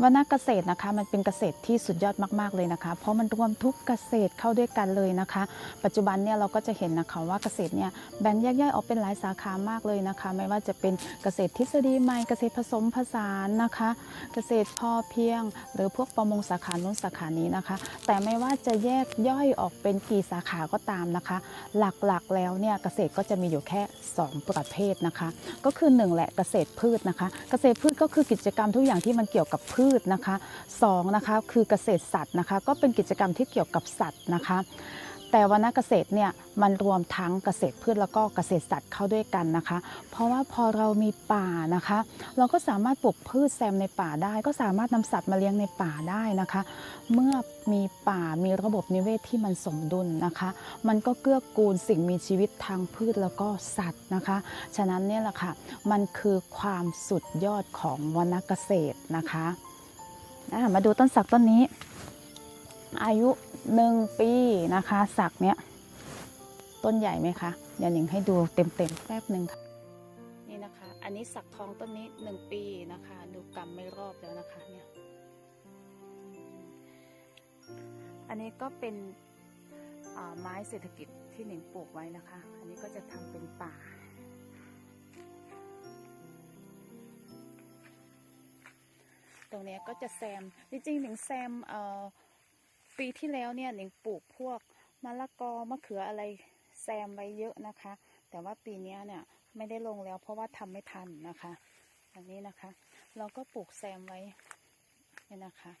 วนาเกษตรนะคะมันเป็นเกษตรที่สุดยอดมาก ๆเลยนะคะ เพราะมันรวมทุกเกษตรเข้าด้วยกันเลยนะคะ ปัจจุบันเนี่ยเราก็จะเห็นนะคะว่าเกษตรเนี่ยแบ่งแยกย่อยออกเป็นหลายสาขามากเลยนะคะ ไม่ว่าจะเป็นเกษตรทฤษฎีใหม่เกษตรผสมผสานนะคะ เกษตรพอเพียง หรือพวกประมงสาขานู้นสาขานี้นะคะ แต่ไม่ว่าจะแยกย่อยออกเป็นกี่สาขาก็ตามนะคะ หลักๆแล้วเนี่ยเกษตรก็จะมีอยู่แค่ 2 ประเภทนะคะ ก็คือ1แหละเกษตรพืชนะคะ เกษตรพืชก็คือกิจกรรมทุกอย่างที่มันเกี่ยวกับพืชนะคะ2นะคะคือเกษตรสัตว์นะคะก็เป็นกิจกรรมที่เกี่ยวกับสัตว์นะคะแต่วรรณเกษตรเนี่ยมันรวมทั้งเกษตรพืชแล้วก็เกษตรสัตว์เข้าด้วยกันนะคะ เพราะว่าพอเรามีป่านะคะ เราก็สามารถปลูกพืชแซมในป่าได้ ก็สามารถนำสัตว์มาเลี้ยงในป่าได้นะคะ เมื่อมีป่ามีระบบนิเวศที่มันสมดุลนะคะ มันก็เกื้อกูลสิ่งมีชีวิตทางพืชแล้วก็สัตว์นะคะ ฉะนั้นเนี่ยแหละค่ะมันคือความสุดยอดของวรรณเกษตรนะคะ มาดูต้นสักต้นนี้ อายุหนึ่งปีนะคะสักเนี้ยต้นใหญ่ไหมคะเดี๋ยวหนิงให้ดูเต็มๆแป๊บหนึ่งค่ะนี่นะคะ อันนี้สักทองต้นนี้หนึ่งปีนะคะ ดูกำไม่รอบแล้วนะคะเนี่ยอันนี้ก็เป็นไม้เศรษฐกิจที่หนิงปลูกไว้นะคะ อันนี้ก็จะทำเป็นป่า ตรงนี้ก็จะแซม จริงๆหนิงแซมเอ่อปีที่แล้วเนี่ยหนิงปลูกพวกมะละกอมะเขืออะไรแซมไว้เยอะนะคะ แต่ว่าปีนี้เนี่ยไม่ได้ลงแล้วเพราะว่าทำไม่ทันนะคะ อันนี้นะคะ เราก็ปลูกแซมไว้เนี่ยนะคะ